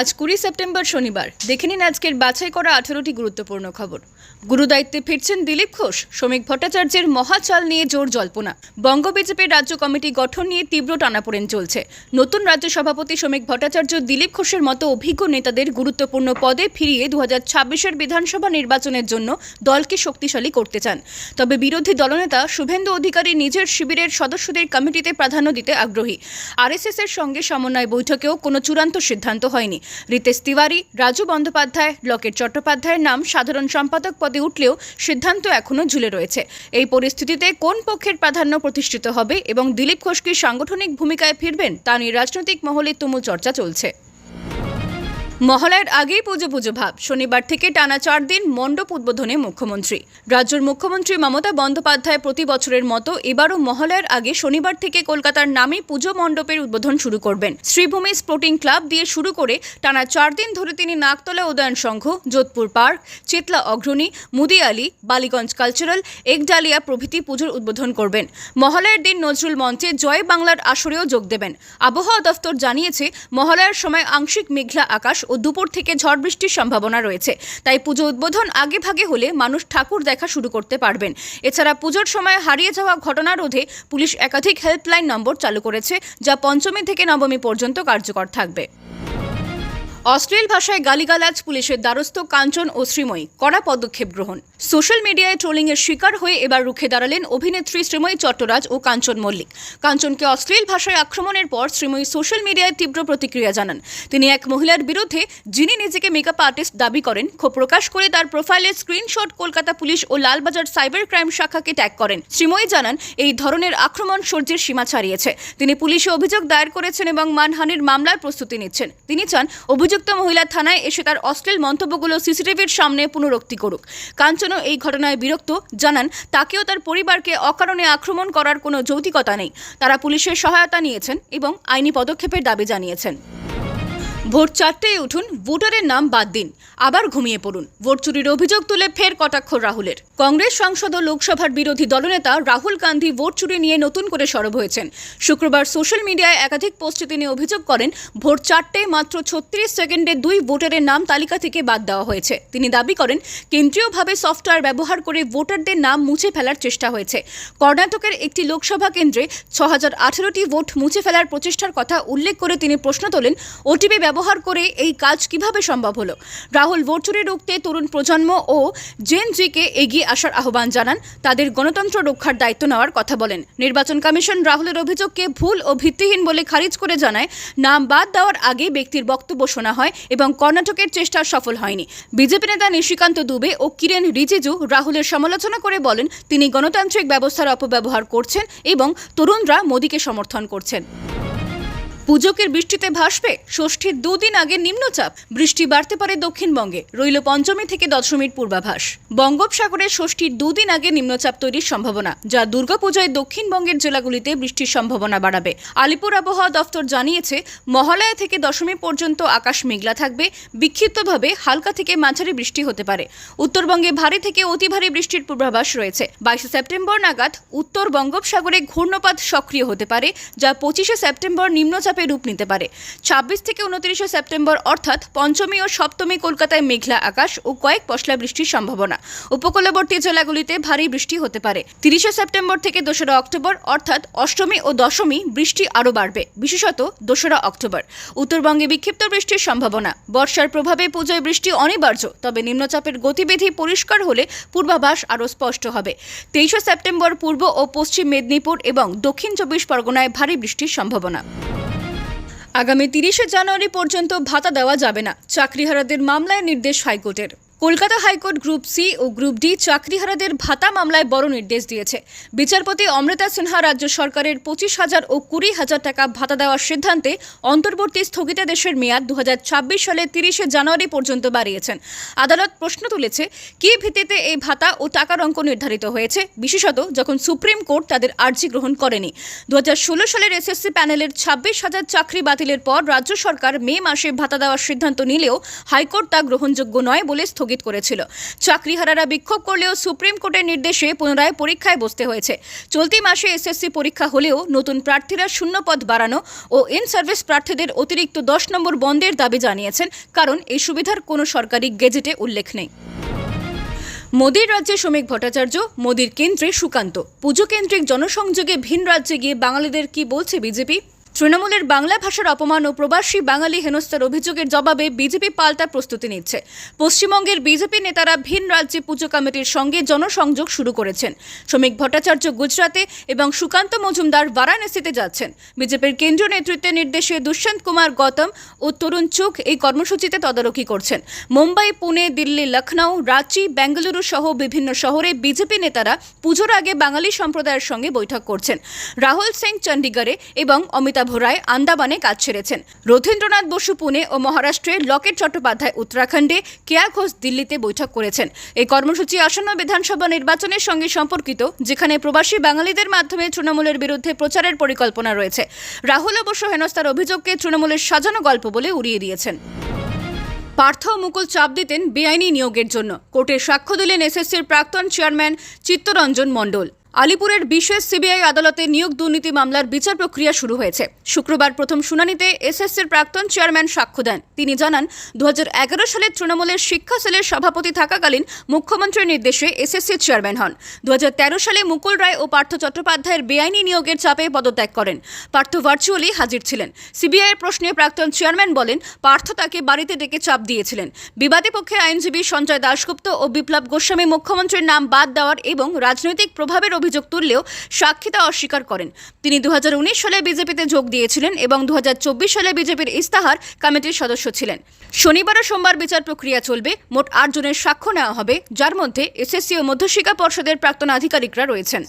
আজ কুড়ি সেপ্টেম্বর শনিবার। দেখে নিন আজকের বাছাই করা আঠেরোটি গুরুত্বপূর্ণ খবর। গুরুদায়িত্বে ফিরছেন দিলীপ ঘোষ, শ্রমিক ভট্টাচার্যের মহাচাল নিয়ে জোর জল্পনা। বঙ্গ বিজেপির রাজ্য কমিটি গঠন নিয়ে তীব্র টানাপোড়েন চলছে। নতুন রাজ্য সভাপতি শ্রমিক ভট্টাচার্য দিলীপ ঘোষের মতো অভিজ্ঞ নেতাদের গুরুত্বপূর্ণ পদে ফিরিয়ে দু হাজার বিধানসভা নির্বাচনের জন্য দলকে শক্তিশালী করতে চান। তবে বিরোধী দলনেতা শুভেন্দু অধিকারী নিজের শিবিরের সদস্যদের কমিটিতে প্রাধান্য দিতে আগ্রহী। আরএসএস এর সঙ্গে সমন্বয় বৈঠকেও কোনো চূড়ান্ত সিদ্ধান্ত হয়নি। রিতেশ তিওয়ারি, রাজু বন্দ্যোপাধ্যায়, লকেট চট্টোপাধ্যায়ের নাম সাধারণ সম্পাদক পদে উঠলেও সিদ্ধান্ত এখনও ঝুলে রয়েছে। এই পরিস্থিতিতে কোন পক্ষের প্রাধান্য প্রতিষ্ঠিত হবে এবং দিলীপ ঘোষ কি সাংগঠনিক ভূমিকায় ফিরবেন তা নিয়ে রাজনৈতিক মহলে তুমুল চর্চা চলছে। মহালয়ার আগেই পুজো পুজো ভাব। শনিবার থেকে টানা চার দিন মণ্ডপ উদ্বোধনে মুখ্যমন্ত্রী। রাজ্যের মুখ্যমন্ত্রী মমতা বন্দ্যোপাধ্যায় প্রতি বছরের মতো এবারও মহালয়ার আগে শনিবার থেকে কলকাতার নামে পুজো মণ্ডপের উদ্বোধন শুরু করবেন। শ্রীভূমি স্পোর্টিং ক্লাব দিয়ে শুরু করে টানা চার দিন ধরে তিনি নাকতলা উদয়ন সংঘ, যোধপুর পার্ক, চেতলা অগ্রণী, মুদিয়ালি, বালিগঞ্জ কালচারাল, একডালিয়া প্রভৃতি পুজোর উদ্বোধন করবেন। মহালয়ার দিন নজরুল মঞ্চে জয় বাংলার আসরেও যোগ দেবেন। আবহাওয়া দফতর জানিয়েছে মহালয়ার সময় আংশিক মেঘলা আকাশ ও দুপুর থেকে ঝড় বৃষ্টির সম্ভাবনা রয়েছে। তাই পুজো উদ্বোধন আগে ভাগে হলে মানুষ ঠাকুর দেখা শুরু করতে পারবেন। এছাড়া পুজোর সময় হারিয়ে যাওয়া ঘটনা রোধে পুলিশ একাধিক হেল্পলাইন নম্বর চালু করেছে, যা পঞ্চমী থেকে নবমী পর্যন্ত কার্যকর থাকবে। অশ্লীল ভাষায় গালিগালাজ, পুলিশের দ্বারস্থ কাঞ্চন ও শ্রীময়ী কড়া পদক্ষেপ গ্রহণ। সোশ্যাল মিডিয়ায় ট্রোলিংয়ের শিকার হয়ে এবার রুখে দাঁড়ালেন অভিনেত্রী শ্রীময়ী চট্টরাজ ও কাঞ্চন মল্লিক। কাঞ্চনকে অশ্লীল ভাষায় আক্রমণের পর শ্রীময়ী সোশ্যাল মিডিয়ায় তীব্র প্রতিক্রিয়া জানান। তিনি এক মহিলার বিরুদ্ধে যিনি নিজেকে মেকআপ আর্টিস্ট দাবি করেন, ক্ষোভ প্রকাশ করে তার প্রোফাইলের স্ক্রিনশট কলকাতা পুলিশ ও লালবাজার সাইবার ক্রাইম শাখাকে ট্যাগ করেন। শ্রীময়ী জানান, এই ধরনের আক্রমণ সহ্যের সীমা ছাড়িয়েছে। তিনি পুলিশে অভিযোগ দায়ের করেছেন এবং মানহানির মামলার প্রস্তুতি নিচ্ছেন। তিনি চান অভিযুক্ত মহিলা থানায় এসে তার অশ্লীল মন্তব্যগুলো সিসিটিভির সামনে পুনরুক্তি করুক। কাঞ্চনও এই ঘটনায় বিরক্ত, জানান, তাকেও তার পরিবারকে অকারণে আক্রমণ করার কোনো যৌতিকতা নেই। তারা পুলিশের সহায়তা নিয়েছেন এবং আইনি পদক্ষেপের দাবি জানিয়েছেন। ভোর চারটেয় উঠুন, ভোটারের নাম বাদ দিন, আবার ঘুমিয়ে পড়ুন। ভোট চুরির অভিযোগ তুলে ফের কটাক্ষ রাহুলের। কংগ্রেস সাংসদ ও লোকসভার বিরোধী দলনেতা রাহুল গান্ধী ভোট চুরি নিয়ে নতুন করে সরব হয়েছেন। শুক্রবার সোশ্যাল মিডিয়ায় একাধিক পোস্টে তিনি অভিযোগ করেন, ভোর চারটেয় মাত্র ছত্রিশ সেকেন্ডে দুই ভোটারের নাম তালিকা থেকে বাদ দেওয়া হয়েছে। তিনি দাবি করেন, কেন্দ্রীয়ভাবে সফটওয়্যার ব্যবহার করে ভোটারদের নাম মুছে ফেলার চেষ্টা হয়েছে। কর্ণাটকের একটি লোকসভা কেন্দ্রে ছ হাজার আঠেরোটি ভোট মুছে ফেলার প্রচেষ্টার কথা উল্লেখ করে তিনি প্রশ্ন তোলেন, ওটিপি ব্যবহার করে এই কাজ কীভাবে সম্ভব হলো? রাহুল ভোট চুরি রুখতে তরুণ প্রজন্ম ও জেন জিকে এগিয়ে আসার আহ্বান জানান। তাদের গণতন্ত্র রক্ষার দায়িত্ব নেওয়ার কথা বলেন। নির্বাচন কমিশন রাহুলের অভিযোগকে ভুল ও ভিত্তিহীন বলে খারিজ করে জানায়, নাম বাদ দেওয়ার আগে ব্যক্তির বক্তব্য শোনা হয় এবং কর্ণাটকের চেষ্টা সফল হয়নি। বিজেপি নেতা নিশিকান্ত দুবে ও কিরেন রিজিজু রাহুলের সমালোচনা করে বলেন, তিনি গণতান্ত্রিক ব্যবস্থার অপব্যবহার করছেন এবং তরুণরা মোদীকে সমর্থন করছেন। পুজোকের বৃষ্টিতে ভাসবে, ষষ্ঠীর দুদিন আগে নিম্নচাপ। বৃষ্টি বাড়তে পারে দক্ষিণবঙ্গে, রইল পঞ্চমী থেকে দশমীর পূর্বাভাস। বঙ্গোপসাগরে ষষ্ঠীর দুদিন আগে নিম্নচাপ তৈরির সম্ভাবনা, যা দুর্গাপূজায় দক্ষিণবঙ্গের জেলাগুলিতে বৃষ্টির সম্ভাবনা বাড়াবে। আলিপুর আবহাওয়া দফতর জানিয়েছে, মহালয়া থেকে দশমী পর্যন্ত আকাশ মেঘলা থাকবে, বিক্ষিপ্তভাবে হালকা থেকে মাঝারি বৃষ্টি হতে পারে। উত্তরবঙ্গে ভারী থেকে অতি ভারী বৃষ্টির পূর্বাভাস রয়েছে। বাইশে সেপ্টেম্বর নাগাদ উত্তর বঙ্গোপসাগরে ঘূর্ণপাত সক্রিয় হতে পারে, যা পঁচিশে সেপ্টেম্বর নিম্নচাপে রূপ নিতে পারে। ছাব্বিশ থেকে উনত্রিশে সেপ্টেম্বর, অর্থাৎ পঞ্চমী ও সপ্তমী কলকাতায় মেঘলা আকাশ ও কয়েক পশলা বৃষ্টির সম্ভাবনা। উপকূলবর্তী জেলাগুলিতে ভারী বৃষ্টি হতে পারে। তিরিশে সেপ্টেম্বর থেকে দোসরা অক্টোবর, অর্থাৎ অষ্টমী ও দশমী বৃষ্টি আরও বাড়বে, বিশেষত দোসরা অক্টোবর। উত্তরবঙ্গে বিক্ষিপ্ত বৃষ্টির সম্ভাবনা। বর্ষার প্রভাবে পুজোয় বৃষ্টি অনিবার্য, তবে নিম্নচাপের গতিবিধি পরিষ্কার হলে পূর্বাভাস আরও স্পষ্ট হবে। তেইশে সেপ্টেম্বর, পূর্ব ও পশ্চিম মেদিনীপুর এবং দক্ষিণ চব্বিশ পরগনায় ভারী বৃষ্টির সম্ভাবনা। আগামী তিরিশে জানুয়ারি পর্যন্ত ভাতা দেওয়া যাবে না। চাকরিহারাদের মামলায় নির্দেশ হাইকোর্টের। Kolkata high court group C ও গ্রুপ ডি চাকরিহারাদের ভাতা মামলায় বড় নির্দেশ দিয়েছে। বিচারপতি অমৃতা সিনহা রাজ্য সরকারের পঁচিশ হাজার ও কুড়ি হাজার টাকা ভাতা দেওয়ার সিদ্ধান্তে অন্তর্বর্তী স্থগিতাদেশের মেয়াদ দু সালের তিরিশে জানুয়ারি পর্যন্ত বাড়িয়েছেন। আদালত প্রশ্ন তুলেছে, কী ভিত্তিতে এই ভাতা ও টাকার অঙ্ক নির্ধারিত হয়েছে? বিশেষত যখন সুপ্রিম কোর্ট তাদের আর্জি গ্রহণ করেনি। দু হাজার ষোলো সালের এসএসসি প্যানেলের ছাব্বিশ হাজার চাকরি বাতিলের পর রাজ্য সরকার মে মাসে ভাতা দেওয়ার সিদ্ধান্ত নিলেও হাইকোর্ট তা গ্রহণযোগ্য নয় বলে স্থগিত স্থগিত করেছিল। চাকরিহারারা বিক্ষোভ করলেও সুপ্রিম কোর্টের নির্দেশে পুনরায় পরীক্ষায় বসতে হয়েছে। চলতি মাসে এসএসসি পরীক্ষা হলেও নতুন প্রার্থীরা শূন্য পদ বাড়ানো ও ইন সার্ভিস প্রার্থীদের অতিরিক্ত দশ নম্বর বন্ধের দাবি জানিয়েছেন, কারণ এই সুবিধার কোনো সরকারি গেজেটে উল্লেখ নেই। মোদীর রাজ্যে শ্রমিক ভট্টাচার্য, মোদীর কেন্দ্রে সুকান্ত। পুজো কেন্দ্রিক জনসংযোগে ভিন রাজ্যে গিয়ে বাঙালিদের কি বলছে বিজেপি? তৃণমূলের বাংলা ভাষার অপমান ও প্রবাসী বাঙালি হেনস্থার অভিযোগের জবাবে বিজেপি পাল্টা প্রস্তুতি নিচ্ছে। পশ্চিমবঙ্গের বিজেপি নেতারা ভিন রাজ্যে পুজো কমিটির সঙ্গে জনসংযোগ শুরু করেছেন। শ্রমিক ভট্টাচার্য গুজরাতে এবং সুকান্ত মজুমদার বারাণসীতে যাচ্ছেন। বিজেপির কেন্দ্রীয় নেতৃত্বের নির্দেশে দুষ্যন্ত কুমার গৌতম ও তরুণ চুক এই কর্মসূচিতে তদারকি করছেন। মুম্বাই, পুনে, দিল্লি লখনৌ রাঁচি, বেঙ্গালুরু সহ বিভিন্ন শহরে বিজেপি নেতারা পুজোর আগে বাঙালি সম্প্রদায়ের সঙ্গে বৈঠক করছেন। রাহুল সিং চণ্ডীগড়ে এবং অমিতাভ রায় আন্দামানে কাজ ছেড়েছেন। রথীন্দ্রনাথ বসু পুনে ও মহারাষ্ট্রের লকেট চট্টোপাধ্যায়, উত্তরাখণ্ডে কেয়া ঘোষ দিল্লিতে বৈঠক করেছেন। এই কর্মসূচি আসন্ন বিধানসভা নির্বাচনের সঙ্গে সম্পর্কিত, যেখানে প্রবাসী বাঙালিদের মাধ্যমে তৃণমূলের বিরুদ্ধে প্রচারের পরিকল্পনা রয়েছে। রাহুল অবশ্য হেনস্থার অভিযোগকে তৃণমূলের সাজানো গল্প বলে উড়িয়ে দিয়েছেন। পার্থ মুকুল চাপ দিতেন বেআইনি নিয়োগের জন্য। কোর্টে সাক্ষ্য দিলেন এসএসসির প্রাক্তন চেয়ারম্যান চিত্তরঞ্জন মণ্ডল। আলিপুরের বিশেষ সিবিআই আদালতে নিয়োগ দুর্নীতি মামলার বিচার প্রক্রিয়া শুরু হয়েছে। শুক্রবার প্রথম শুনানিতে এসএসসির প্রাক্তন চেয়ারম্যান সাক্ষ্য দেন। তিনি জানান দু সালে তৃণমূলের শিক্ষা সেলের সভাপতি থাকাকালীন মুখ্যমন্ত্রীর নির্দেশে এসএসসির চেয়ারম্যান হন। দুহাজার তেরো সালে মুকুল রায় ও পার্থ চট্টোপাধ্যায়ের বেআইনি নিয়োগের চাপে পদত্যাগ করেন। পার্থ ভার্চুয়ালি হাজির ছিলেন। সিবিআইয়ের প্রশ্নে প্রাক্তন চেয়ারম্যান বলেন, পার্থ তাকে বাড়িতে ডেকে চাপ দিয়েছিলেন। বিবাদী পক্ষে আইনজীবী সঞ্জয় দাশগুপ্ত ও বিপ্লব গোস্বামী মুখ্যমন্ত্রীর নাম বাদ দেওয়ার এবং রাজনৈতিক প্রভাবের অভিযোগ তুললেও সাক্ষীতা অস্বীকার করেন। তিনি দু সালে বিজেপিতে যোগ দিয়েছিলেন এবং দু সালে বিজেপির ইস্তাহার কমিটির সদস্য ছিলেন। শনিবার ও সোমবার বিচার প্রক্রিয়া চলবে। মোট আট জনের সাক্ষ্য নেওয়া হবে, যার মধ্যে এসএসসি ও মধ্যশিক্ষা পর্ষদের প্রাক্তন আধিকারিকরা রয়েছেন।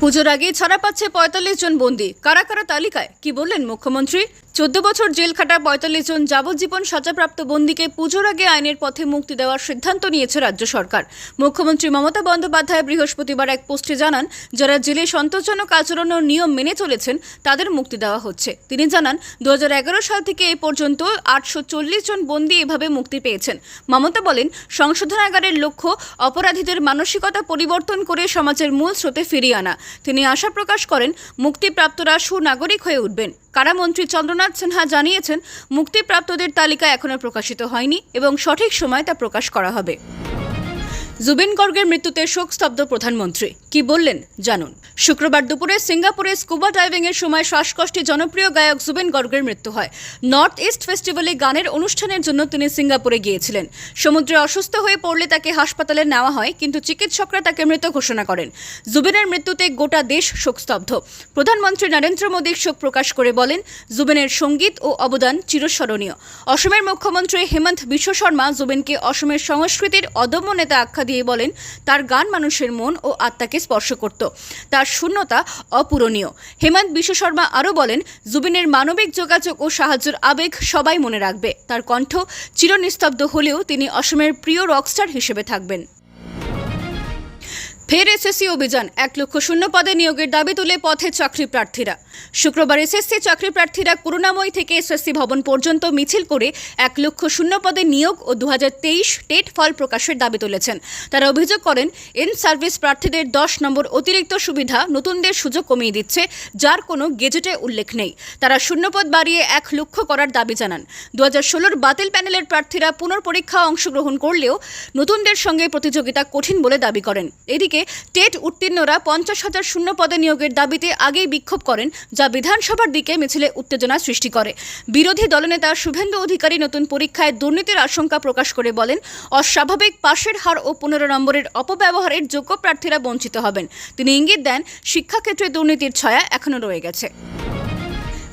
পুজোর আগে ছাড়া পাচ্ছে পঁয়তাল্লিশ জন বন্দি। কারা কারা তালিকায়? কি বললেন মুখ্যমন্ত্রী? চোদ্দ বছর জেল খাটা পঁয়তাল্লিশ জন যাবজ্জীবন সাজাপ্রাপ্ত বন্দীকে পুজোর আগে আইনের পথে মুক্তি দেওয়ার সিদ্ধান্ত নিয়েছে রাজ্য সরকার। মুখ্যমন্ত্রী মমতা বন্দ্যোপাধ্যায় বৃহস্পতিবার এক পোস্টে জানান, যারা জেলে সন্তোষজনক আচরণ ও নিয়ম মেনে চলেছেন, তাদের মুক্তি দেওয়া হচ্ছে। তিনি জানান দু হাজার এগারো সাল থেকে এই পর্যন্ত আটশো চল্লিশ জন বন্দী এভাবে মুক্তি পেয়েছেন। মমতা বলেন সংশোধনাগারের লক্ষ্য অপরাধীদের মানসিকতা পরিবর্তন করে সমাজের মূল স্রোতে ফিরিয়ে আনা। তিনি আশা প্রকাশ করেন, মুক্তিপ্রাপ্তরা সুনাগরিক হয়ে উঠবেন। কারামন্ত্রী চন্দ্রনাথ সিনহা জানিয়েছেন, মুক্তিপ্রাপ্তদের তালিকা এখনও প্রকাশিত হয়নি এবং সঠিক সময় তা প্রকাশ করা হবে। জুবিন গর্গের মৃত্যুতে শোকস্তব্ধ প্রধানমন্ত্রী। কি বললেন? জানুন। শুক্রবার দুপুরে সিঙ্গাপুরে স্কুবা ডাইভিং এর সময় শ্বাসকষ্টে জনপ্রিয় গায়ক জুবিন গর্গের মৃত্যু হয়। নর্থ ইস্ট ফেস্টিভ্যালে গানের অনুষ্ঠানের জন্য তিনি সিঙ্গাপুরে গিয়েছিলেন। সমুদ্রে অসুস্থ হয়ে পড়লে তাকে হাসপাতালে নেওয়া হয়, কিন্তু চিকিৎসকরা তাকে মৃত ঘোষণা করেন। জুবিনের মৃত্যুতে গোটা দেশ শোকস্তব্ধ। প্রধানমন্ত্রী নরেন্দ্র মোদী শোক প্রকাশ করে বলেন, জুবিনের সংগীত ও অবদান চিরস্মরণীয়। অসমের মুখ্যমন্ত্রী হেমন্ত বিশ্ব শর্মা জুবিনকে অসমের সংস্কৃতির অদম্য নেতা আখ্যা দিয়ে বলেন, তার গান মানুষের মন ও আত্মাকে স্পর্শ করত। তার শূন্যতা অপূরণীয়। হেমন্ত বিশ্ব শর্মা আরও বলেন, জুবিনের মানবিক যোগাযোগ ও সাহায্যের আবেগ সবাই মনে রাখবে। তার কণ্ঠ চিরনিস্তব্ধ হলেও তিনি অসমের প্রিয় রকস্টার হিসেবে থাকবেন। ফের এসএসসি অভিযান, এক লক্ষ শূন্য পদে নিয়োগের দাবি তুলে পথে চাকরি প্রার্থীরা। শুক্রবার এসএসসি চাকরি প্রার্থীরা করুণাময়ী থেকে এসএসসি ভবন পর্যন্ত মিছিল করে এক লক্ষ শূন্য পদে নিয়োগ ও দু টেট ফল প্রকাশের দাবি তুলেছেন। তারা অভিযোগ করেন ইন সার্ভিস প্রার্থীদের দশ নম্বর অতিরিক্ত সুবিধা নতুনদের সুযোগ কমিয়ে দিচ্ছে, যার কোনো গেজেটে উল্লেখ নেই। তারা শূন্যপদ বাড়িয়ে এক লক্ষ করার দাবি জানান। দু হাজার ষোলোর বাতিল প্যানেলের প্রার্থীরা পুনর্পরীক্ষা অংশগ্রহণ করলেও নতুনদের সঙ্গে প্রতিযোগিতা কঠিন বলে দাবি করেন। এদিকে টেট উত্তীর্ণরা পঞ্চাশ হাজার শূন্য পদে নিয়োগের দাবিতে আগেই বিক্ষোভ করেন, যা বিধানসভার দিকে মিছিলে উত্তেজনা সৃষ্টি করে। বিরোধী দলনেতা শুভেন্দু অধিকারী নতুন পরীক্ষায় দুর্নীতির আশঙ্কা প্রকাশ করে বলেন, অস্বাভাবিক পাশের হার ও পনেরো নম্বরের অপব্যবহারের যোগ্য প্রার্থীরা বঞ্চিত হবেন। তিনি ইঙ্গিত দেন, শিক্ষাক্ষেত্রে দুর্নীতির ছায়া এখনও রয়ে গেছে।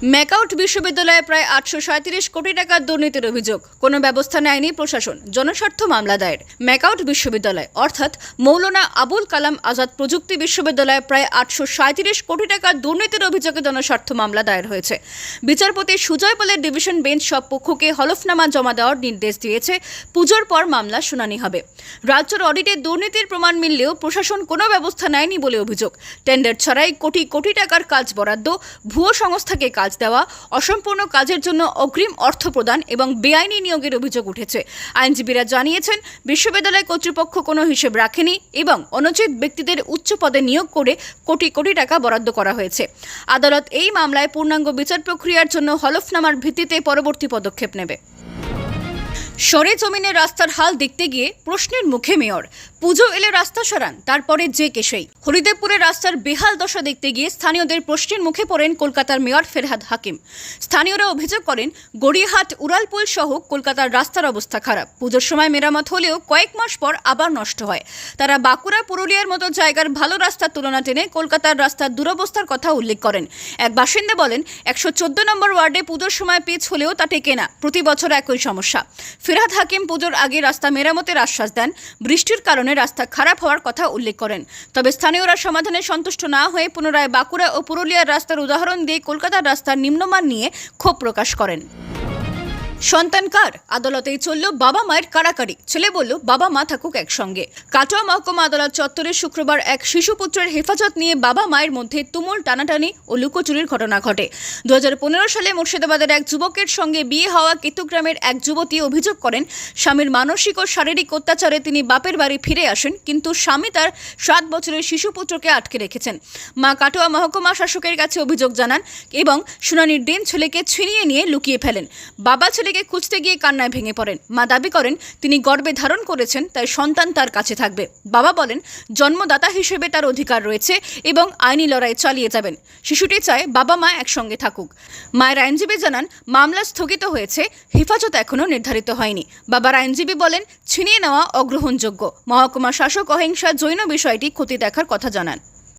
ম্যাকাউট বিশ্ববিদ্যালয়ে প্রায় আটশো সাঁত্রিশ কোটি টাকার দুর্নীতির অভিযোগ। কোনো ব্যবস্থা নেয়নি প্রশাসন। জনস্বার্থ মামলা দায়ের। ম্যাকাউট বিশ্ববিদ্যালয়, অর্থাৎ মৌলানা আবুল কালাম আজাদ প্রযুক্তি বিশ্ববিদ্যালয়ে প্রায় আটশো সাঁত্রিশ কোটি টাকার দুর্নীতির অভিযোগে জনস্বার্থ মামলা দায়ের হয়েছে। বিচারপতি সুজয় পালের ডিভিশন বেঞ্চ সব পক্ষকে হলফনামা জমা দেওয়ার নির্দেশ দিয়েছে। পুজোর পর মামলা শুনানি হবে। রাজ্যের অডিটে দুর্নীতির প্রমাণ মিললেও প্রশাসন কোনো ব্যবস্থা নেয়নি বলে অভিযোগ। টেন্ডার ছাড়াই কোটি কোটি টাকার কাজ বরাদ্দ ভুয়ো সংস্থাকে কাজ কাজ দেওয়া, অসম্পূর্ণ কাজের জন্য অগ্রিম অর্থ প্রদান এবং বেআইনি নিয়োগের অভিযোগ উঠেছে। আইনজীবীরা জানিয়েছেন, বিশ্ববিদ্যালয় কর্তৃপক্ষ কোনো হিসেব রাখেনি এবং অনুচিত ব্যক্তিদের উচ্চ পদে নিয়োগ করে কোটি কোটি টাকা বরাদ্দ করা হয়েছে। আদালত এই মামলায় পূর্ণাঙ্গ বিচার প্রক্রিয়ার জন্য হলফনামার ভিত্তিতে পরবর্তী পদক্ষেপ নেবে। সরে জমিনে রাস্তার হাল দেখতে গিয়ে প্রশ্নের মুখে মেয়র। পুজো এলে রাস্তা সরান, তারপরে যে কেসেই হরিদেবপুরের রাস্তার বেহাল দশা দেখতে গিয়ে স্থানীয়দের প্রশ্নের মুখে পড়েন কলকাতার মেয়র ফেরহাদ হাকিম। স্থানীয়রা অভিযোগ করেন, গড়িয়াহাট, উড়ালপুল সহ কলকাতার রাস্তার অবস্থা খারাপ। পুজোর সময় মেরামত হলেও কয়েক মাস পর আবার নষ্ট হয়। তারা বাঁকুড়া, পুরুলিয়ার মতো জায়গার ভালো রাস্তার তুলনা টেনে কলকাতার রাস্তার দুরবস্থার কথা উল্লেখ করেন। এক বাসিন্দা বলেন, একশো চোদ্দ নম্বর ওয়ার্ডে পুজোর সময় পিচ হলেও তা টেকে না, প্রতি বছর একই সমস্যা। ফেরহাদ হাকিম পুজোর আগে রাস্তা মেরামতের আশ্বাস দেন। বৃষ্টির কারণে রাস্তা খারাপ হওয়ার কথা উল্লেখ করেন। তবে স্থানীয়রা সমাধানে সন্তুষ্ট না হয়ে পুনরায় বাঁকুড়া ও পুরুলিয়ার রাস্তার উদাহরণ দিয়ে কলকাতার রাস্তার নিম্নমান নিয়ে ক্ষোভ প্রকাশ করেন। সন্তান কার? আদালতেই চলল বাবা মায়ের কাড়াকাড়ি ছেলে বলল, বাবা মা থাকুক একসঙ্গে। কাটোয়া মহকুমা আদালত চত্বরে শুক্রবার এক শিশুপুত্রের হেফাজত নিয়ে বাবা মায়ের মধ্যে তুমুল টানাটানি ও লুকোচুরির ঘটনা ঘটে। দু সালে মুর্শিদাবাদের এক যুবকের সঙ্গে বিয়ে হওয়া কেতুগ্রামের এক যুবতী অভিযোগ করেন, স্বামীর মানসিক ও শারীরিক অত্যাচারে তিনি বাপের বাড়ি ফিরে আসেন, কিন্তু স্বামী তার সাত বছরের শিশু পুত্রকে আটকে রেখেছেন। মা কাটোয়া মহকুমা শাসকের কাছে অভিযোগ জানান এবং শুনানির দিন ছেলেকে ছিনিয়ে নিয়ে লুকিয়ে ফেলেন। বাবা ছেলেকে খুঁজতে গিয়ে কান্নায় ভেঙে পড়েন। মা দাবি করেন, তিনি গর্বে ধারণ করেছেন, তাই সন্তান তার কাছে থাকবে। বাবা বলেন, জন্মদাতা হিসেবে তার অধিকার রয়েছে এবং আইনি লড়াই চালিয়ে যাবেন। শিশুটি চায় বাবা মা একসঙ্গে থাকুক। মায়ের আইনজীবী জানান, মামলা স্থগিত হয়েছে, হেফাজত এখনও নির্ধারিত হয়নি। বাবার আইনজীবী বলেন, ছিনিয়ে নেওয়া অগ্রহণযোগ্য। মহকুমা শাসক অহিংসা জৈন বিষয়টি ক্ষতি দেখার কথা জানান।